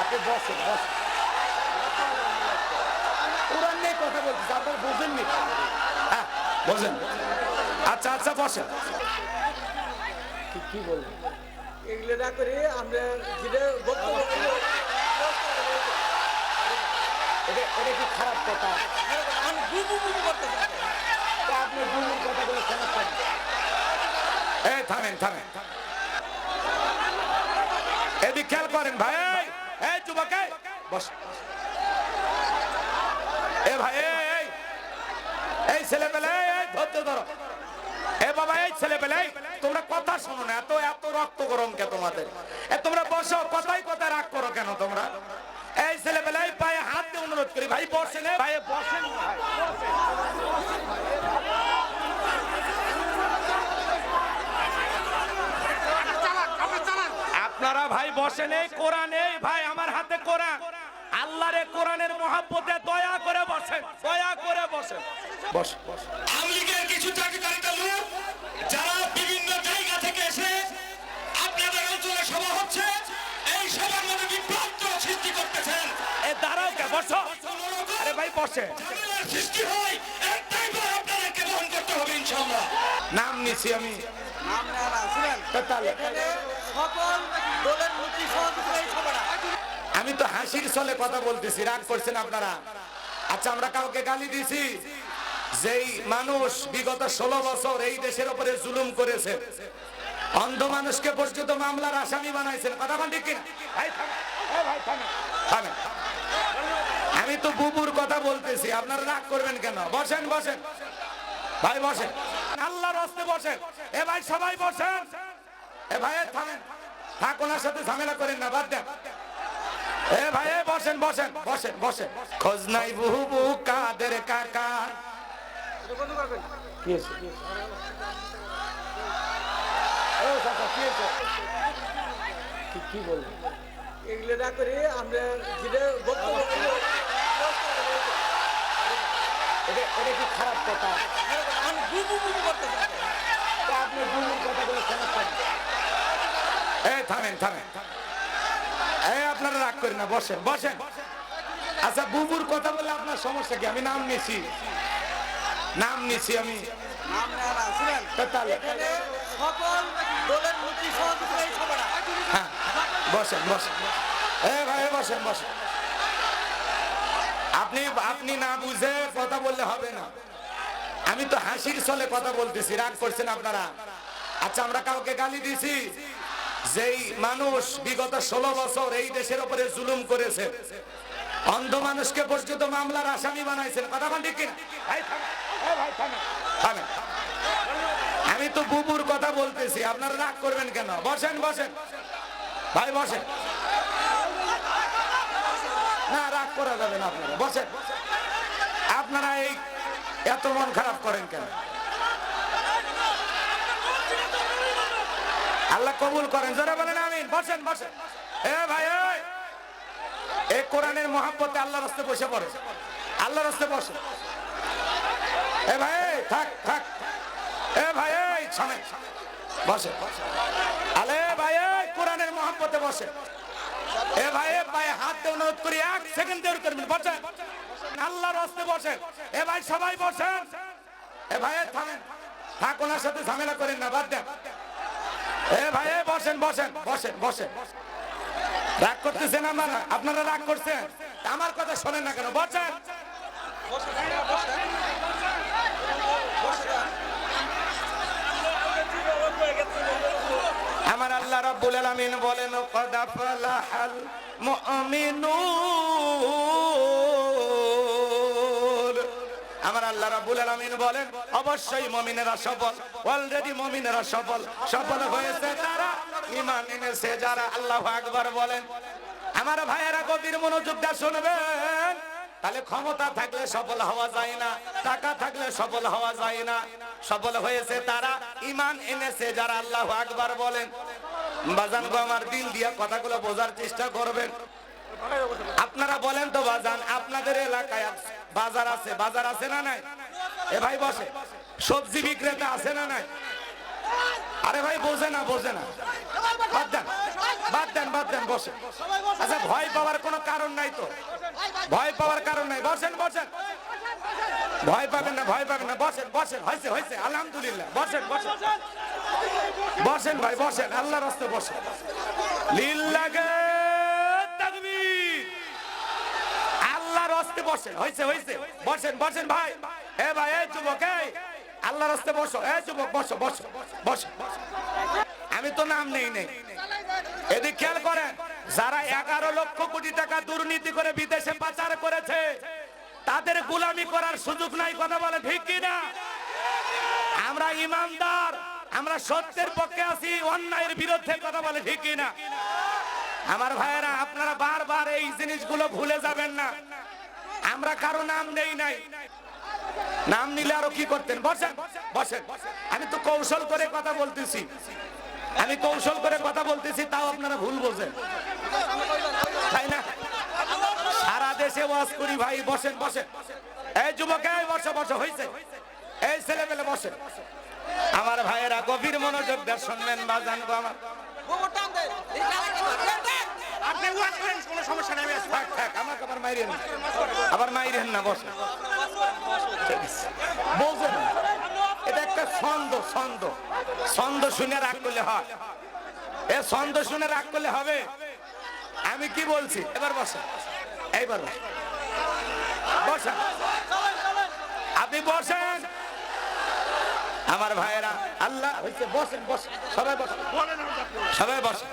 আপনি বসেন বসেন। কোরআন নিয়ে কথা বলতেছে আপনার বোঝেননি? হ্যাঁ বোঝেন আচ্ছা আচ্ছা বসেন। কি- বলবেন এগুলো না করে আমরা যেটা বক্তব্য এটা এটা কি খারাপ কথা? আমি আপনি কথাগুলো খারাপ করেন এই থামেন থামেন। এদিক খেয়াল করেন ভাই। এই, এই যুবক। বস। এ ভাই এই, ছেলে পেলে এই ধৈর্য ধরো। এ বাবা এই ছেলে পেলে তোমরা কথা শোনো না এত এত রক্ত গরম কে তোমাদের? এ তোমরা বসো কথাই কথা রাগ করো কেন তোমরা? এই ছেলে পেলে পায়ে হাত দিয়ে অনুরোধ করি ভাই বসেন এ, ভাই বসেন না ভাই আপনারা নেই বসেন কোরআন এই ভাই আমার হাতে কোরআন। আল্লাহর এই কোরআনের মহাব্বতে দয়া করে বসেন দয়া করে বসেন বস। আওয়ামী লীগের কিছু চাকরিকারিতা লোক যারা বিভিন্ন জায়গা থেকে এসে আপনাদের অঞ্চলে সভা হচ্ছে এই সভার মধ্যে বিভ্রান্ত সৃষ্টি করতেছেন। এ দাঁড়াও কে বসো। আরে ভাই বসে। সৃষ্টি হয় এর দায়ভার আপনাদেরকে বহন করতে হবে ইনশাআল্লাহ। নাম নিছি আমি। নাম না শুনেন। তাহলে। আমি তো হাসির ছলে কথা বলতেছি, রাগ করছেন আপনারা। আচ্ছা আমরা কাউকে গালি দিছি? যেই মানুষ বিগত ষোলো বছর এই দেশের উপরে জুলুম করেছে, অন্ধ মানুষকে পর্যন্ত মামলার আসামি বানাইছেন। কথা বল ঠিক থামেন। আমি তো বুবুর কথা বলতেছি, আপনারা রাগ করবেন কেন? বসেন বসেন। ভাই, বসেন। আল্লাহর হস্তে বসেন। এ ভাই, সবাই বসেন। এ ভাই থামেন। থাক ওনার সাথে ঝামেলা করেন না বাদ দেন। এ ভাই বসেন বসেন বসেন বসেন। খোঁজ নাই বহু কাদের কাকা। কি বলবেন এগুলো না করে আমরা যেটা বক্তব্য এটা এটা কি খারাপ কথা আমি বুবু বুবু করতেছি তা আপনি ভুলের কথাগুলো খারাপ করেন এই থামেন থামেন। এই আপনারা রাগ করেন না বসেন বসেন। আচ্ছা বুবুর কথা বলে আপনার সমস্যা কি? আমি নাম নিছি। নাম নিছি আমি। হ্যাঁ বসেন বসেন। এ ভাই বসেন বসেন। আপনি আপনি না বুঝে কথা বললে হবে না। আমি তো হাসির ছলে কথা বলতেছি রাগ করছেন আপনারা। আচ্ছা আমরা কাউকে গালি দিছি। যেই মানুষ বিগত ষোলো বছর এই দেশের উপরে জুলুম করেছে, অন্ধ মানুষকে পর্যন্ত মামলার আসামি বানাইছেন। কথা ঠিক। আমি তো বুবুর কথা বলতেছি, আপনারা রাগ করবেন কেন? বসেন বসেন। ভাই, বসেন। না, রাগ করা যাবে না আপনারা। বসেন। আপনারা এই এত মন খারাপ করেন কেন? আল্লাহ কবুল করেন যারা বলেন আমিন। বসেন বসেন। এ ভাই এই কোরআনের মহাব্বতে আল্লাহর রাস্তে বসে পড়ে। আল্লাহর রাস্তে বসে। এ ভাই থাক থাক। এ ভাই সামনে বসে আলে ভাই কোরআনের মহাব্বতে বসে। এ ভাই এ, ভাই, হাত দিয়ে অনুরোধ করি, এক সেকেন্ড দেরি করবেন বসেন। আল্লাহর রাস্তে বসেন। এ ভাই, সবাই বসেন। এ ভাই থামেন। থাক, ওনার সাথে ঝামেলা করেন না, বাদ দেন। রাগ করতেছেন আপনারা? আপনারা রাগ করছেন? আমার কথা শোনেন না কেন, বসেন। আমার আল্লাহ রাব্বুল আলামিন বলেন কদ আফলাহাল মুমিনুন। আমার আল্লাহ রাব্বুল আলামিন বলেন, অবশ্যই মুমিনেরা সফল। অলরেডি মুমিনেরা সফল। সফল হয়েছে তারা, ঈমান এনেছে যারা। আল্লাহু আকবার বলেন, আমার ভাইয়েরা গভীর মনোযোগ শুনবেন। তাহলে ক্ষমতা থাকলে সফল হওয়া যায় না, টাকা থাকলে সফল হওয়া যায় না। সফল হয়েছে তারা ইমান এনেছে যারা। আল্লাহ আকবার বলেন, বাজান গো, আমার দিল দিয়া কথাগুলো বোঝার চেষ্টা করবেন। আপনারা বলেন তো, বাজান, আপনাদের এলাকায় বাজার আছে বাজার আছে না নাই? এ ভাই বসে। সবজি বিক্রেতা আছে না নাই? আরে ভাই, বোঝে না বোঝে না। বাদ দেন বাদ দেন বাদ দেন, বসে। আচ্ছা ভয় পাওয়ার কোনো কারণ নাই তো? ভয় পাওয়ার কারণ নাই। বসেন বসেন। ভয় পাবেন না, ভয় পাবেন না। বসেন বসেন। হয়েছে হয়েছে। আলহামদুলিল্লাহ। বসেন বসেন। বসেন ভাই, বসেন। আল্লাহর রাস্তে বসেন। লিল্লাগে তাকবীর বসেন, হয়েছে হয়েছে। বসেন বসেন ভাই। এ ভাই এই। যুবক রাস্তে বসো এই যুবক, বসো বসো বসো। আমি তো নাম নেই নেই। এদিক খেয়াল করেন, যারা এগারো লক্ষ কোটি টাকা দুর্নীতি করে বিদেশে পাচার করেছে, তাদের গুলামি করার সুযোগ নাই, কথা বলে ঠিক কি না আমরা ইমানদার, আমরা সত্যের পক্ষে আছি, অন্যায়ের বিরুদ্ধে কথা বলে ঠিক না আমার ভাইয়েরা, আপনারা বারবার এই জিনিসগুলো ভুলে যাবেন না। আমরা কারও নাম নেই নাই। নাম নিলে আরও কি করতেন? বসেন বসেন। আমি তো কৌশল করে কথা বলতেছি। আমি কৌশল করে কথা বলতেছি, তাও আপনারা ভুল বোঝেন। তাই না? সারা দেশে ওয়াজ করি ভাই, বসেন বসেন। এই যুবক বসে বসে হয়েছে এই ছেলে মেলে বসে আমার ভাইয়েরা গভীর মনোযোগ দিয়ে শুনবেন বা জানব আমার। আপনি ওয়াজ করেন কোনো সমস্যা নেই আমি আছি। থাক থাক আমাকে আবার মাইরেন আবার মাইরেন না বসে। এটা একটা ছন্দ ছন্দ। ছন্দ শুনে রাগ করলে হয়। এ ছন্দ শুনে রাগ করলে হবে। আমি কি বলছি? এবার বসে। এইবার বসে। আপনি বসেন। আমার ভাইয়েরা আল্লাহ হয়েছে বসেন বসেন। সবাই বসেন সবাই বসে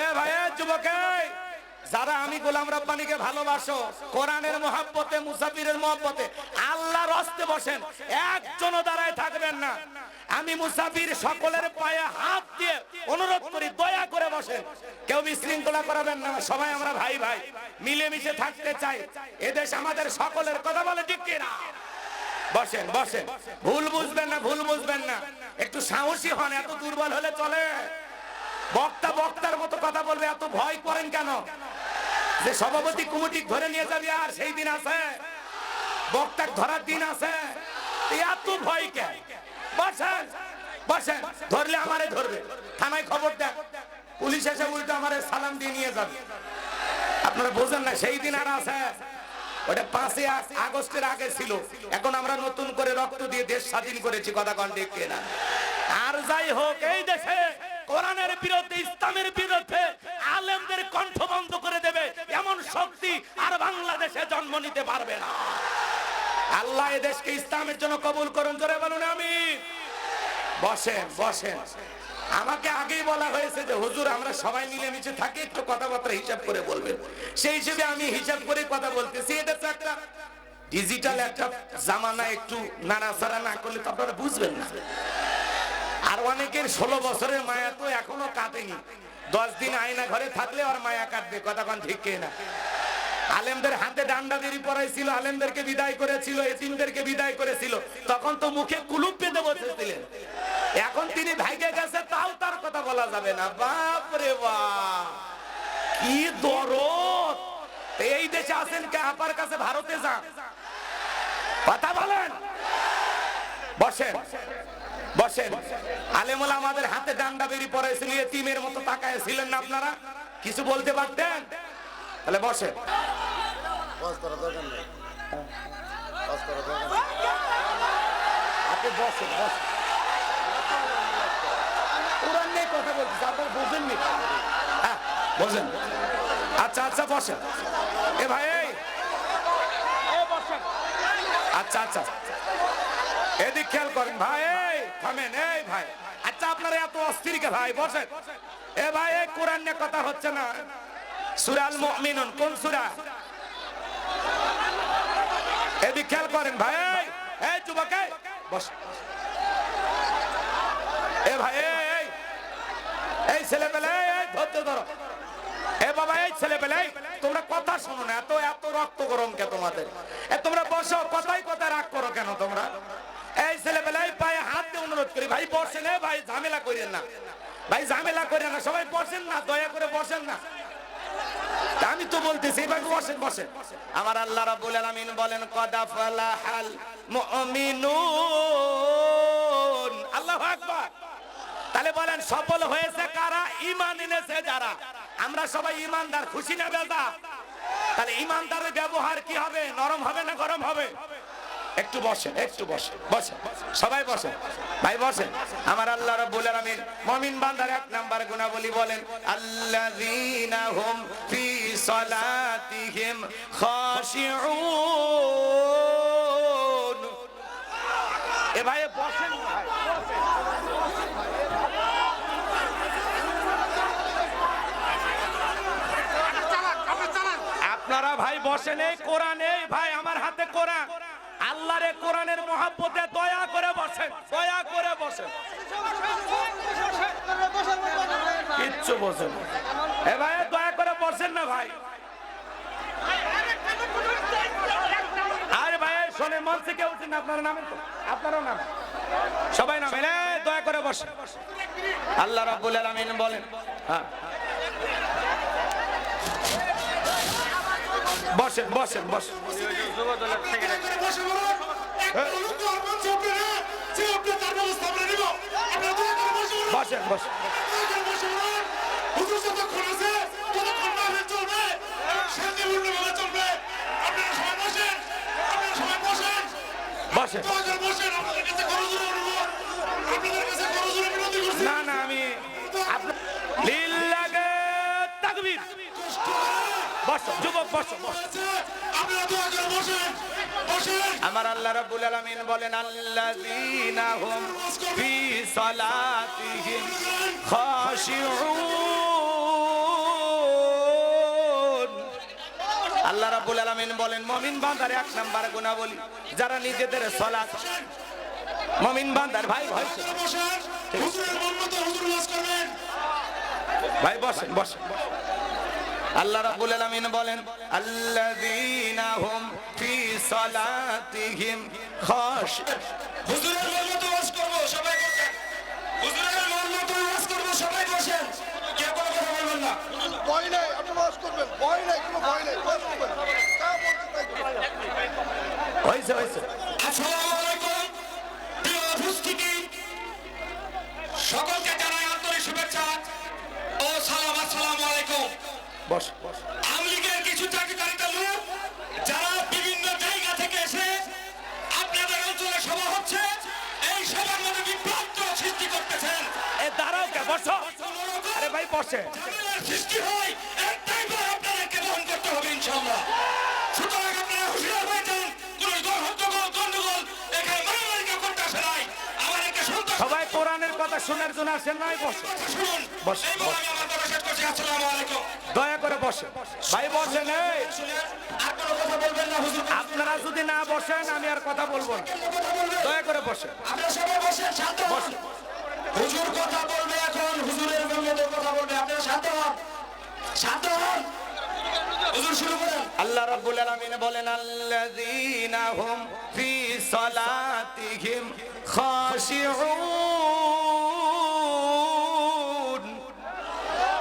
এ ভাই যারা আমি গোলাম ভালোবাসো, কোরআনের মহাব্বতে, মুসাফিরের মহাব্বতে, আল্লাহর হস্তে বসেন দাঁড়ায় থাকবেন না। আমি মুসাফির সকলের পায়ে হাত দিয়ে অনুরোধ করি, দয়া করে বসেন। কেউ বিশৃঙ্খলা করাবেন না, সবাই আমরা ভাই ভাই। মিলেমিশে থাকতে চাই। এদেশ আমাদের সকলের কথা বলে ঠিক কিনা? বসেন বসেন। ভুল বুঝবেন না, ভুল বুঝবেন না। একটু সাহসী হন, এত দুর্বল হলে চলে। বক্তা বক্তার মতো কথা বলবে, এত ভয় করেন কেন? যে সভাপতি কমিটি ধরে নিয়ে যাবে আর সেই দিন আছে। বক্তার ধরার দিন আছে। এত ভয় কে বসেন বসেন। ধরলে আমারে ধরবে। থানায় খবর দেন। পুলিশ এসে উল্টো আমারে সালাম দিয়ে নিয়ে যাবে। আপনারা বোঝেন না, সেই দিন আর আছে। ওটা আগ- আগস্টের আগে ছিল। এখন আমরা নতুন করে রক্ত দিয়ে দেশ স্বাধীন করেছি, কথা কন ঠিক কিনা। আর যাই হোক, এই দেশে কোরআনের বিরুদ্ধে, ইসলামের বিরুদ্ধে আলেমদের কণ্ঠ বন্ধ করে দেবে। এমন শক্তি আর বাংলাদেশে জন্ম নিতে পারবে না। আল্লাহ দেশকে ইসলামের জন্য কবুল করুন, জোরে বলুন আমি বসেন বসেন। আমাকে আগেই বলা হয়েছে যে, হুজুর, আমরা সবাই মিলেমিশে থাকি, একটু কথাবার্তা হিসাব করে বলবেন। সেই হিসেবে আমি হিসাব করে কথা বলতেছি। এটা তো একটা ডিজিটাল একটা জামানা, একটু নাড়াচাড়া না করলে তো আপনারা বুঝবেন না। আর অনেকের ষোলো বছরের মায়া তো এখনও কাটেনি দশ দিন আয়না ঘরে থাকলে আর মায়া কাটবে কথা কন ঠিক কে না? আলেমদের হাতে ডান্ডা দেরি পড়াইছিল, আলেমদেরকে বিদায় করেছিল, এতিমদেরকে বিদায় করেছিল, তখন তো মুখে কুলুপ পেতে বসেছিলেন। এখন তিনি ভাইকে গেছে, তাও তার কথা বলা যাবে না। বাপ রে বাপ, কি দরদ! এই দেশে আছেন কে? আপার কাছে ভারতে যান। কথা বলেন। বসেন। বসেন। আলেমুল আমাদের হাতে ডান্ডা বেরি পড়াইছিল এতিমের মতো তাকায় ছিলেন না আপনারা? কিছু বলতে পারতেন? তাহলে বসেন। আপনি বসেন বসেন। কোরআন নিয়ে কথা বলতেছি আপনারা বোঝেননি? হ্যাঁ বোঝেন। আচ্ছা আচ্ছা বসেন। এ ভাই আচ্ছা আচ্ছা। এদিক খেয়াল করেন ভাই থামেন এই ভাই। আচ্ছা আপনারা এত অস্থির কে ভাই বসেন। এ ভাই এই কোরআন নিয়ে কথা হচ্ছে না। সুরাল মুমিনুন কোন সূরা? এদিক খেয়াল করেন ভাই এই, যুবক বস। এ ভাই এই এই ছেলে পেলে এই ধরতে ধরো। এ বাবা এই ছেলে পেলে তোমরা কথা শোনো না এত এত রক্ত গরম কে তোমাদের? এ তোমরা বসো কথাই কথা রাগ করো কেন তোমরা? এই ছেলে পেলে পায়ে হাত দিয়ে অনুরোধ করি ভাই বসেন ভাই ঝামেলা করেন না। ভাই ঝামেলা করেন না সবাই বসেন না দয়া করে বসেন না। আমি তো বলতেছি এবার বসেন বসেন। আমার আল্লাহ রাব্বুল আলামিন বলেন কদা ফালাহাল মুমিনুন। আল্লাহু আকবার। তাহলে বলেন সফল হয়েছে কারা? ইমান এনেছে যারা? আমরা সবাই ইমানদার খুশি না বেদা তাহলে ইমানদারের ব্যবহার কি হবে? নরম হবে না গরম হবে? একটু বসেন একটু বসেন বসেন সবাই বসেন, ভাই বসেন। আমার আল্লাহ রাব্বুল আলামিন মুমিন বান্দার এক নাম্বার গুণাবলী বলেন, আল্লাযীনা হুম ফি সালাতিহিম খাশিউন। এ ভাই বসেন ভাই আপনারা ভাই বসেন, এই কোরআন ভাই, আমার হাতে কোরআন। আল্লাহর কোরআনের মহাব্বতে দয়া করে বসেন, দয়া করে বসেন। কিচ্ছু বসেন এ ভাই, দয়া করে বসেন না ভাই। আরে ভাই শোনে মন থেকে আপনার নাম সবাই নাম দয়া করে আল্লাহ রাব্বুল বলেন হ্যাঁ। করে বসে বসেন। বসেন বসেন। দয়া বসো আমার আল্লাহ রাব্বুল আলামিন বলেন আল্লাযীনা হুম ফি সালাতিহিম খাশিউন। আল্লাহ রাব্বুল আলামিন বলেন মুমিন বান্দার এক নাম্বার গুণাবলী যারা নিজেদের সালাত মুমিন বান্দার ভাই ভাই বসেন হুজুরের মন মতো হুজুর ওয়াজ করবেন ভাই বসেন বসেন। আল্লাহ রাব্বুল আলামিন বলেন আল্লাযীনা হুম ফি সালাতিহিম খাশ হুজুরের মতো ওয়াজ করব সবাই বসেন। হুজুরের মতো ওয়াজ করব সবাই বসেন। কেউ কোনো কথা বলবেন না। ভয় নাই আপনি বাস করবেন। ভয় নাই কোনো ভয় নাই। বাস করবেন। তা বলতে তাই। হইছে হইছে বসো। আরে ভাই, বসে। সৃষ্টি হয় একটাই আপনাদেরকে বহন করতে হবে ইনশাআল্লাহ আপনারা সবাই কোরআনের কথা শোনার জন্য আসেন নাই বসো। দয়া করে বসে। ভাই, বসেন, এই। আপনারা যদি না বসেন, আমি আর কথা বলব না। দয়া করে বসে বসে। হুজুর কথা বলবে এখন হুজুরের মতো কথা বলবে, আপনারা শান্ত হন। শান্ত হন। হুজুর শুরু করেন। আল্লাহ রাব্বুল আলামিন বলেন, আল্লাযীনা হুম ফি সালাতিহিম খাশিউন।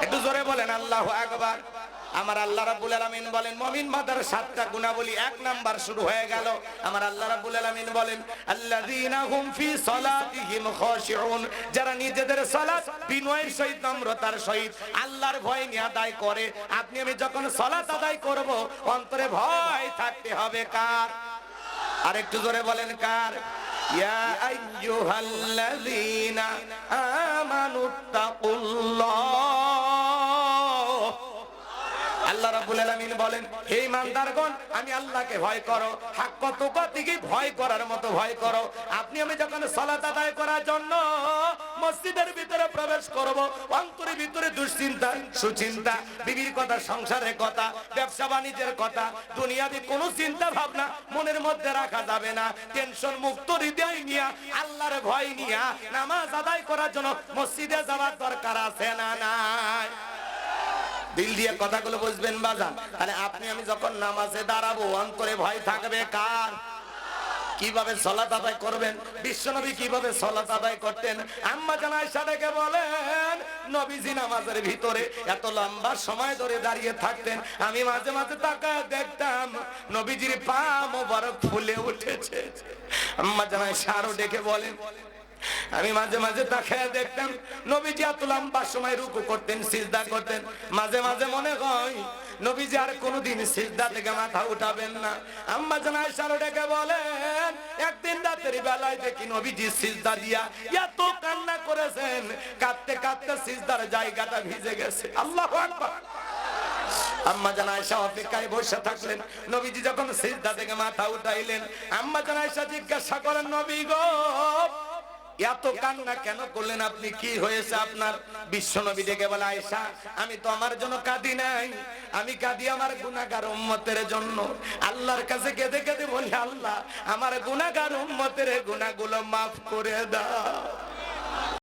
একটু জোরে বলেন, আল্লাহু আকবার। আমার আল্লাহ রাব্বুল আলামিন বলেন, মুমিন বান্দার সাতটা গুণাবলী এক নাম্বার শুরু হয়ে গেল। আমার আল্লাহ রাব্বুল আলামিন বলেন, আল্লাযীনা হুম ফি সালাতিহিম খাশিউন। যারা নিজেদের সালাত বিনয়ের সহিত, নম্রতার সহিত আল্লাহর ভয় নিয়ে আদায় করে, আপনি আমি যখন সালাত আদায় করব, অন্তরে ভয় থাকতে হবে কার? আর একটু জোরে বলেন, কার? ইয়া আইয়ুহাল্লাযীনা আমানুত্তাকুল্লাহ রাব্বুল আলামিন বলেন, হে ইমানদারগণ, আমি আল্লাহকে ভয় করো। হাক কত দিকে ভয় করার মতো ভয় করো। আপনি আমি যখন সালাত আদায় করার জন্য মসজিদের ভিতরে প্রবেশ করব, অন্তরের ভিতরে দুশ্চিন্তা, সুচিন্তা, বিবির কথা, সংসারের কথা, ব্যবসা বাণিজ্যের কথা দুনিয়াবি কোনো চিন্তা ভাবনা মনের মধ্যে রাখা যাবে না। টেনশন মুক্ত হৃদয় নিয়া, আল্লাহর ভয় নিয়া নামাজ আদায় করার জন্য মসজিদে যাওয়ার দরকার আছে না নাই? দিল দিয়ে কথাগুলো বুঝবেন বাজান। তাহলে আপনি, আমি যখন নামাজে দাঁড়াবো, অন্তরে ভয় থাকবে কার? কীভাবে সলাত আদায় করবেন? বিশ্বনবী কীভাবে সলাত আদায় করতেন? আম্মা জান আয়েশা ডেকে বলেন, নবীজি নামাজের ভিতরে এত লম্বা সময় ধরে দাঁড়িয়ে থাকতেন, আমি মাঝে মাঝে তাকায় দেখতাম, নবীজির পা মোবারক ফুলে উঠেছে। আম্মা জান আয়েশা আরও ডেকে বলেন আমি মাঝে মাঝে তাকায় দেখতাম। নবীজি এত লম্বা সময় রুকু করতেন, সিজদা করতেন। মাঝে মাঝে মনে হয়, নবীজি আর কোনোদিন সিজদা থেকে মাথা উঠাবেন না। আম্মা জান আয়েশা ডেকে বলেন, একদিন রাতের বেলায় দেখি নবীজি সিজদা দিয়া এত কান্না করেছেন, কাঁদতে কাঁদতে সিজদার জায়গাটা ভিজে গেছে। আল্লাহু আকবার। আম্মা জান আয়েশা অপেক্ষায় বসে থাকলেন। নবীজি যখন সিজদা থেকে মাথা উঠাইলেন, আম্মা জান আয়েশা জিজ্ঞাসা করেন, নবী গো এত কান্না কেন করলেন আপনি? কি হয়েছে আপনার? বিশ্ব নবী ডেকে বলে, আয়েশা, আমি তো আমার জন্য কাঁদি নাই। আমি কাঁদি আমার গুনাগার উম্মতের জন্য। আল্লাহর কাছে কেঁদে কেঁদে বলি, আল্লাহ, আমার গুণাগার উম্মতের গুণাগুলো মাফ করে দাও।